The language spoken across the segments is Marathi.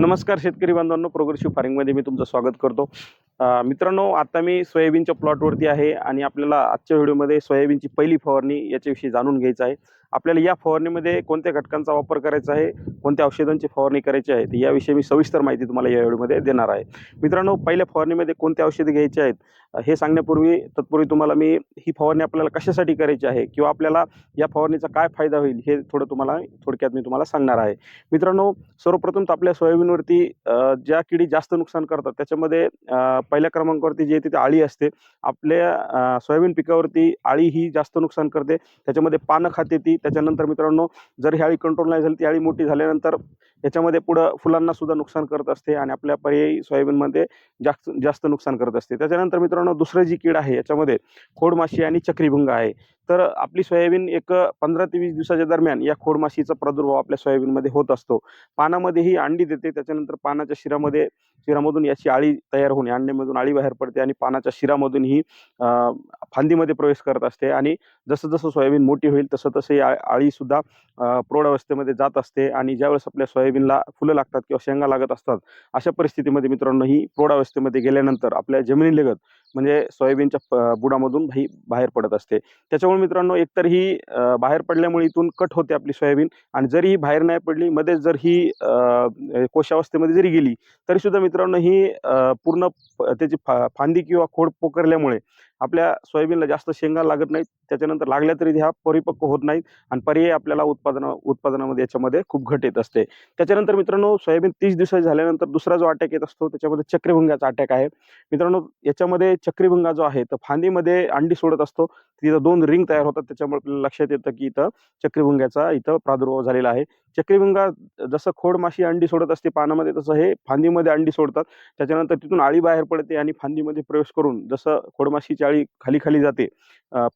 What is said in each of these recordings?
नमस्कार शेतकरी बांधवांनो. प्रोग्रेसिव्ह फार्मिंगमध्ये मी तुमचं स्वागत करतो. मित्रांनो आता मी सोयाबीनच्या प्लॉटवरती आहे आणि आपल्याला आजच्या व्हिडिओमध्ये सोयाबीनची पहिली फवारणी याच्याविषयी जाणून घ्यायचं आहे. आपल्याला या फवारणीमध्ये कोणत्या घटकांचा वापर करायचा आहे कोणत्या औषधांची फवारणी करायची आहे तर याविषयी मी सविस्तर माहिती तुम्हाला या व्हिडिओमध्ये देणार आहे. मित्रांनो पहिल्या फवारणीमध्ये कोणत्या औषधे घ्यायचे आहेत हे सांगण्यापूर्वी तत्पूर्वी तुम्हाला मी ही फवारणी आपल्याला कशासाठी करायची आहे किंवा आपल्याला या फवारणीचा काय फायदा होईल हे थोडं तुम्हाला थोडक्यात मी तुम्हाला सांगणार आहे. मित्रांनो सर्वप्रथम तर आपल्या सोयाबीनवरती ज्या किडी जास्त नुकसान करतात त्याच्यामध्ये पहिल्या क्रमांकावरती जे तिथे आळी असते आपल्या सोयाबीन पिकावरती आळी ही जास्त नुकसान करते. त्याच्यामध्ये पानं खाते ती. त्याच्यानंतर मित्रांनो जर ही आळी कंट्रोल नाही झाली ती आळी मोठी झाल्यानंतर याच्यामध्ये पुढं फुलांना सुद्धा नुकसान करत असते आणि आपल्या पर्यायी सोयाबीनमध्ये जास्त जास्त नुकसान करत असते. त्याच्यानंतर मित्रांनो दुसरं जी कीड आहे याच्यामध्ये खोडमाशी आणि चक्रीभंग आहे. तर आपली सोयाबीन एक पंधरा ते वीस दिवसाच्या दरम्यान या खोडमाशीचा प्रादुर्भाव आपल्या सोयाबीनमध्ये होत असतो. पानामध्ये ही अंडी देते त्याच्यानंतर पानाच्या शिरामध्ये शिरामधून याची आळी तयार होणे अंड्यामधून आळी बाहेर पडते आणि पानाच्या शिरामधून ही अं, फांदीमध्ये प्रवेश करत असते आणि जसं जसं सोयाबीन मोठी होईल तसं तसं ही आळीसुद्धा प्रौढावस्थेमध्ये प्रौढ अवस्थेमध्ये जात असते आणि ज्यावेळेस आपल्या सोयाबीनला फुलं लागतात किंवा शेंगा लागत असतात अशा परिस्थितीमध्ये मित्रांनो ही प्रौढ अवस्थेमध्ये गेल्यानंतर आपल्या जमिनीलगत म्हणजे सोयाबीनच्या बुडामधून ही बाहेर पडत असते. त्याच्यामुळे मित्रांनो एकतर ही बाहेर पडल्यामुळे इथून कट होते आपली सोयाबीन आणि जरी ही बाहेर नाही पडली मध्येच जर ही कोशावस्थेमध्ये जरी गेली तरीसुद्धा मित्रांनो ही पूर्ण त्याची फा फांदी किंवा खोड पोकरल्यामुळे आपल्या सोयाबीनला जास्त शेंगा लागत नाहीत. त्याच्यानंतर लागल्या तरी ह्या परिपक्व होत नाहीत आणि पर्याय आपल्याला उत्पादन उत्पादनामध्ये याच्यामध्ये खूप घट येत असते. त्याच्यानंतर मित्रांनो सोयाबीन तीस दिवसाची झाल्यानंतर दुसरा जो अटॅक येत असतो त्याच्यामध्ये चक्रीभंगाचा अटॅक आहे. मित्रांनो याच्यामध्ये चक्रीभंगा जो आहे तर फांदीमध्ये अंडी सोडत असतो. तिथं दोन रिंग तयार होतात. त्याच्यामुळे आपल्याला लक्षात येतं की इथं चक्रीभुंग्याचा इथं प्रादुर्भाव झालेला आहे. चक्रीभुंगा जसं खोड माशी अंडी सोडत असते पानामध्ये तसं हे फांदीमध्ये अंडी सोडतात. त्याच्यानंतर तिथून आळी बाहेर पडते आणि फांदीमध्ये प्रवेश करून जसं खोडमाशीची आळी खाली खाली जाते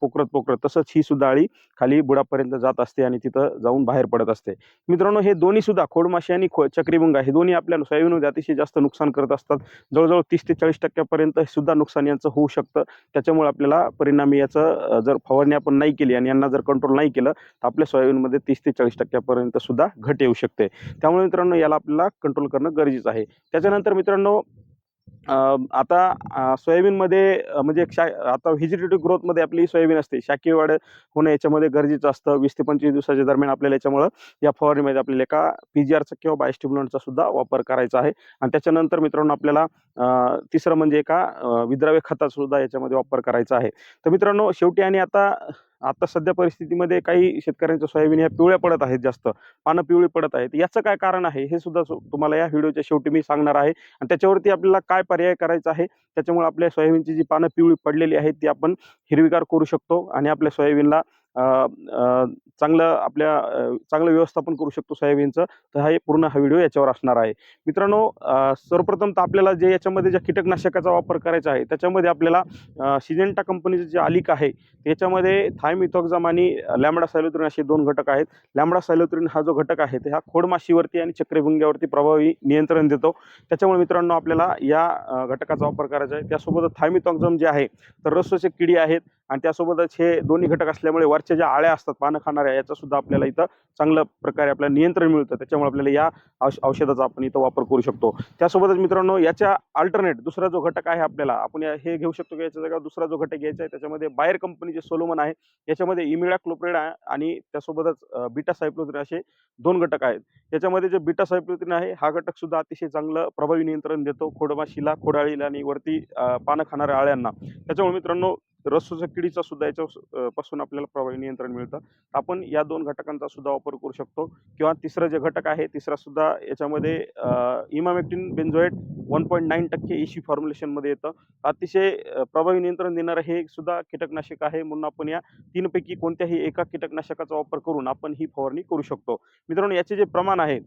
पोखरत पोखरत तसंच ही सुद्धा आळी खाली बुडापर्यंत जात असते आणि तिथं जाऊन बाहेर पडत असते. मित्रांनो हे दोन्ही सुद्धा खोडमाशी आणि खो चक्रीभुंगा हे दोन्ही आपल्या सोयाबीनमध्ये अतिशय जास्त नुकसान करत असतात. जवळजवळ तीस ते चाळीस टक्क्यापर्यंत सुद्धा नुकसान यांचं होऊ शकतं. त्याच्यामुळे आपल्याला परिणामी याचं जर फवारणी आपण नाही केली आणि यांना जर कंट्रोल नाही केलं तर आपल्या सोयाबीनमध्ये तीस ते चाळीस टक्क्यापर्यंत सुद्धा घट येऊ शकते. त्यामुळे मित्रांनो याला आपल्याला कंट्रोल करणं गरजेचं आहे. त्याच्यानंतर मित्रांनो आता सोयाबीनमध्ये म्हणजे एक शा आता व्हेजिटेटिव्ह ग्रोथमध्ये आपली सोयाबीन असते. शाकीय वाढ होणं याच्यामध्ये गरजेचं असतं. वीस ते पंचवीस दिवसाच्या दरम्यान आपल्याला याच्यामुळं या फवारणीमध्ये आपल्याला एका पी जी आरचा किंवा बायोस्टिम्युलंटचा सुद्धा वापर करायचा आहे. आणि त्याच्यानंतर मित्रांनो आपल्याला तिसरं म्हणजे एका विद्राव्य खताचा सुद्धा याच्यामध्ये वापर करायचा आहे. तर मित्रांनो शेवटी आणि आता आता सध्या परिस्थितीमध्ये काही शेतकऱ्यांच्या सोयाबीन ह्या पिवळ्या पडत आहेत जास्त. पानं पिवळी पडत आहेत. याचं काय कारण आहे हे सुद्धा सु- तुम्हाला या व्हिडिओच्या शेवटी मी सांगणार आहे. आणि त्याच्यावरती आपल्याला काय पर्याय करायचा आहे. त्याच्यामुळे आपल्या सोयाबीनची जी पानं पिवळी पडलेली आहेत ती आपण हिरवीगार करू शकतो आणि आपल्या सोयाबीनला चांगलं आपल्या चांगलं व्यवस्थापन करू शकतो सोयाबीनचं तर हा हे पूर्ण हा व्हिडिओ याच्यावर असणार आहे. मित्रांनो सर्वप्रथम तर आपल्याला जे याच्यामध्ये ज्या कीटकनाशकाचा वापर करायचा आहे त्याच्यामध्ये आपल्याला सिजेंटा कंपनीचं जे आलिक आहे त्याच्यामध्ये थायमिथॉक्झाम आणि लॅमडा सायलोत्रिन असे दोन घटक आहेत. लॅमडा सायलोत्रिन हा जो घटक आहे तर ह्या खोडमाशीवरती आणि चक्रभुंग्यावरती प्रभावी नियंत्रण देतो. त्याच्यामुळे मित्रांनो आपल्याला या घटकाचा वापर करायचा आहे. त्यासोबत थायमिथॉक्झाम जे आहे तर रसचे किडी आहेत आणि त्यासोबतच हे दोन्ही घटक असल्यामुळे वरच्या ज्या आळ्या असतात पानं खाणाऱ्या याचा सुद्धा आपल्याला इथं चांगल्या प्रकारे आपल्याला नियंत्रण मिळतं. त्याच्यामुळे आपल्याला या औष औषधाचा आपण इथं वापर करू शकतो. त्यासोबतच मित्रांनो याच्या अल्टरनेट दुसरा जो घटक आहे आपल्याला आपण या- हे घेऊ शकतो की याच्या जागा दुसरा जो घटक घ्यायचा आहे त्याच्यामध्ये बाहेर कंपनीचे सोलोमन आहे याच्यामध्ये इमिडा क्लोप्रेड आहे आणि त्यासोबतच बीटा सायप्लोत्रिन असे दोन घटक आहेत. याच्यामध्ये जे बीटा सायप्लोत्रिन आहे हा घटक सुद्धा अतिशय चांगलं प्रभावी नियंत्रण देतो. खोडमाशीला खोडाळीला आणि वरती पानं खाणाऱ्या आळ्यांना. त्याच्यामुळे मित्रांनो रस किडीचा सुद्धा याच्या पासून आपल्याला प्रभावी नियंत्रण मिळतं. आपण या दोन घटकांचा सुद्धा वापर करू शकतो. किंवा तिसरं जे घटक आहे तिसरा सुद्धा याच्यामध्ये emamectin benzoate one point nine टक्के इशी फॉर्म्युलेशनमध्ये येतं. अतिशय प्रभावी नियंत्रण देणारं हे सुद्धा कीटकनाशक आहे. म्हणून आपण या तीनपैकी कोणत्याही एका कीटकनाशकाचा वापर करून आपण ही फवारणी करू शकतो. मित्रांनो याचे जे प्रमाण आहे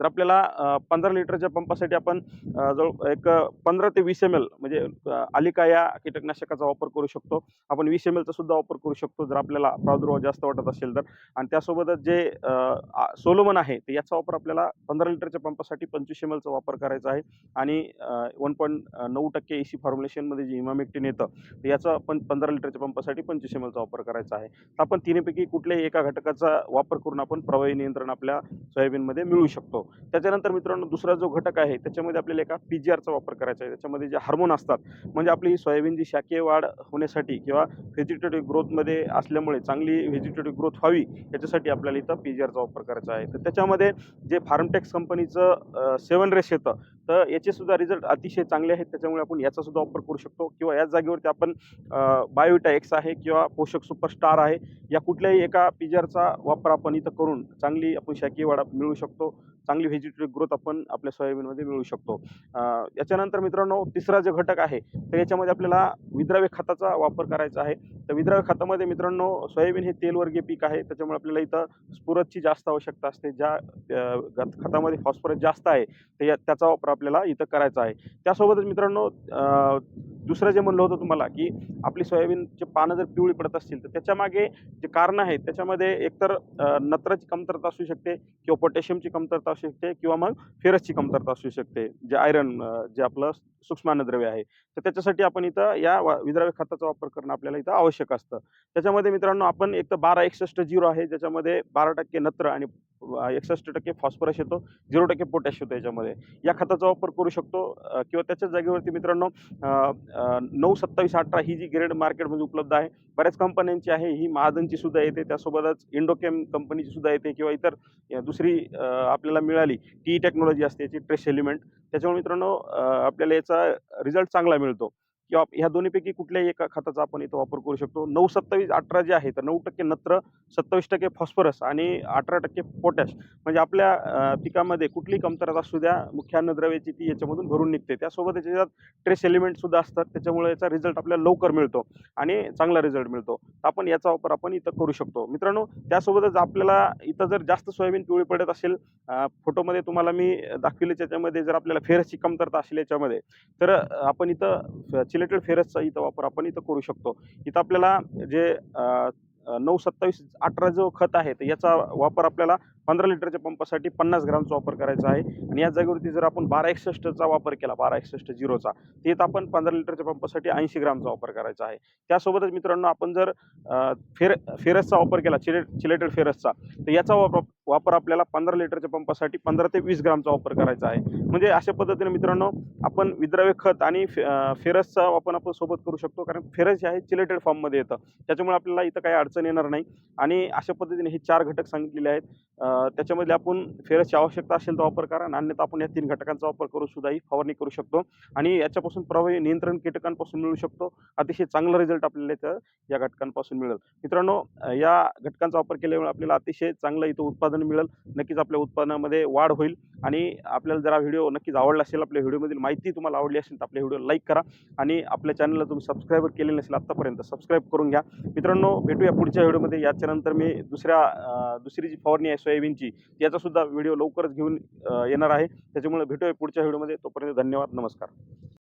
तर आपल्याला पंधरा लिटरच्या पंपासाठी आपण जवळ एक पंधरा ते वीस एम एल म्हणजे अं, आलिका या कीटकनाशकाचा वापर करू शकतो. आपण वीस एम एलचा सुद्धा वापर करू शकतो जर आपल्याला प्रादुर्भाव जास्त वाटत असेल तर. आणि त्यासोबतच जे सोलोमन आहे तर याचा वापर आपल्याला पंधरा लिटरच्या पंपासाठी पंचवीस एम एलचा वापर करायचा आहे. आणि वन पॉईंट नऊ टक्के एसी फॉर्म्युलेशनमध्ये जे इमामेक्टिन येतं तर याचा पण पंधरा लिटरच्या पंपासाठी पंचवीस एम एलचा वापर करायचा आहे. तर आपण तिन्हीपैकी कुठल्याही एका घटकाचा वापर करून आपण प्रवाही नियंत्रण आपल्या सोयाबीनमध्ये मिळू शकतो. त्याच्यानंतर मित्रांनो दुसरा जो घटक आहे त्याच्यामध्ये आपल्याला एका पी जी आरचा वापर करायचा आहे. त्याच्यामध्ये जे हार्मोन असतात म्हणजे आपली सोयाबीनची शाकीय वाढ होण्यासाठी किंवा व्हेजिटेटिव्ह ग्रोथमध्ये असल्यामुळे चांगली व्हेजिटेटिव्ह ग्रोथ व्हावी याच्यासाठी आपल्याला इथं पी जी आरचा वापर करायचा आहे. तर त्याच्यामध्ये जे फार्मटेक्स कंपनीचं सेवन रेस येतं तर याचे सुद्धा रिझल्ट अतिशय चांगले आहेत. त्याच्यामुळे आपण याचा सुद्धा वापर करू शकतो किंवा याच जागेवरती आपण बायोटा एक्स आहे किंवा पोषक सुपरस्टार आहे या कुठल्याही एका पिजरचा वापर आपण इथं करून चांगली आपण शाकीय वाढ मिळू शकतो. चांगली व्हेजिटेबल ग्रोथ आपण आपल्या सोयाबीनमध्ये मिळू शकतो. याच्यानंतर मित्रांनो तिसरा जो घटक आहे तर याच्यामध्ये आपल्याला विद्राव्य खताचा वापर करायचा आहे. तर विद्राव्य खतामध्ये मित्रांनो सोयाबीन हे तेलवर्गीय पीक आहे. त्याच्यामुळे आपल्याला इथं स्फुरदची जास्त आवश्यकता असते. ज्या खतामध्ये फॉस्फरस जास्त आहे ते या- त्याचा वापर आपल्याला इथं करायचा आहे. त्यासोबतच मित्रांनो दुसरं जे म्हणलं होतं तुम्हाला की आपली सोयाबीनचे पानं जर पिवळी पडत असतील तर त्याच्यामागे जे कारण आहेत त्याच्यामध्ये एकतर नत्राची कमतरता असू शकते किंवा पोटॅशियमची कमतरता असू शकते किंवा मग फेरसची कमतरता असू शकते जे आयरन जे आपलं सूक्ष्म अन्नद्रव्य आहे. तर त्याच्यासाठी आपण इथं या वा- विद्राव्य खताचा वापर करणं आपल्याला इथं आवश्यक असतं. त्याच्यामध्ये मित्रांनो आपण एक तर बारा एकसष्ट झिरो आहे ज्याच्यामध्ये बारा टक्के नत्र आणि एकसष्ट टक्के फॉस्फरस येतो झिरो टक्के पोटॅश येतो याच्यामध्ये. या खताचा वापर करू शकतो किंवा त्याच्याच जागेवरती मित्रांनो नऊ सत्तावीस अठरा ही जी ग्रेड मार्केटमध्ये उपलब्ध आहे बऱ्याच कंपन्यांची आहे ही महाजनची सुद्धा येते त्यासोबतच इंडोकेम कंपनीची सुद्धा येते किंवा इतर दुसरी आपल्याला मिळाली टी टेक्नॉलॉजी असते याची ट्रेस एलिमेंट त्याच्यामुळे मित्रांनो आपल्याला याचा रिझल्ट चांगला मिळतो. किंवा ह्या दोन्हीपैकी कुठल्याही एका खताचा आपण इथं वापर करू शकतो. नऊ सत्तावीस अठरा जे आहे तर नऊ टक्के नत्र सत्तावीस टक्के फॉस्फरस आणि अठरा टक्के पोटॅश. म्हणजे आपल्या पिकामध्ये कुठली कमतरता असू द्या मुख्य अन्नद्रव्याची ती याच्यामधून भरून निघते. त्यासोबत याच्यात ट्रेस एलिमेंट सुद्धा असतात. त्याच्यामुळे याचा रिझल्ट आपल्याला लवकर मिळतो आणि चांगला रिझल्ट मिळतो. तर आपण याचा वापर आपण इथं करू शकतो. मित्रांनो त्यासोबतच आपल्याला इथं जर जास्त सोयाबीन पिवळी पडत असेल फोटोमध्ये तुम्हाला मी दाखविले त्याच्यामध्ये जर आपल्याला फेरसची कमतरता असेल याच्यामध्ये तर आपण इथं चिलेटेड फेरसचा इथं वापर आपण इथं करू शकतो. इथं आपल्याला जे नऊ सत्तावीस अठरा जो खत आहे तर याचा वापर आपल्याला पंधरा लिटरच्या पंपासाठी पन्नास ग्रामचा वापर करायचा आहे. आणि या जागेवरती जर आपण बारा एकसष्टचा वापर केला बारा एकसष्ट झिरोचा तर इथं आपण पंधरा लिटरच्या पंपासाठी ऐंशी ग्रामचा वापर करायचा आहे. त्यासोबतच मित्रांनो आपण जर फेर फेरसचा वापर केला चिले चिलेटेड फेरसचा तर याचा वापर वापर आपल्याला पंधरा लिटरच्या पंपासाठी पंधरा ते वीस ग्रामचा वापर करायचा आहे. म्हणजे अशा पद्धतीने मित्रांनो आपण विद्राव्य खत आणि फे- फेरसचा वापर आपण सोबत करू शकतो. कारण फेरस जे आहे चिलेटेड फॉर्ममध्ये येतं. त्याच्यामुळे आपल्याला इथं काही अडचण येणार नाही. आणि अशा पद्धतीने हे चार घटक सांगितलेले आहेत. त्याच्यामध्ये आपण फेरसची आवश्यकता असेल तर वापर करा. आणि अन्यथा आपण या तीन घटकांचा वापर करून सुद्धा ही फवारणी करू शकतो. आणि याच्यापासून प्रभावी नियंत्रण कीटकांपासून मिळू शकतो. अतिशय चांगला रिझल्ट आपल्याला इथं या घटकांपासून मिळेल. मित्रांनो या घटकांचा वापर केल्यामुळे आपल्याला अतिशय चांगलं इथं उत्पादन मिळेल नक्कीच आपल्या उत्पादनामध्ये वाढ होईल. आणि आपल्याला जर हा व्हिडिओ नक्कीच आवडला असेल आपल्या व्हिडिओमधील माहिती तुम्हाला आवडली असेल तर आपल्या व्हिडिओ लाईक करा. आणि आपल्या चॅनलला तुम्ही सबस्क्राईब केले नसेल आत्तापर्यंत सबस्क्राईब करून घ्या. मित्रांनो भेटूया पुढच्या व्हिडिओमध्ये. याच्यानंतर मी दुसऱ्या दुसरी जी फवारणी आहे सोयाबीनची याचासुद्धा व्हिडिओ लवकरच घेऊन येणार आहे. त्याच्यामुळे भेटूया पुढच्या व्हिडिओमध्ये. तोपर्यंत धन्यवाद नमस्कार.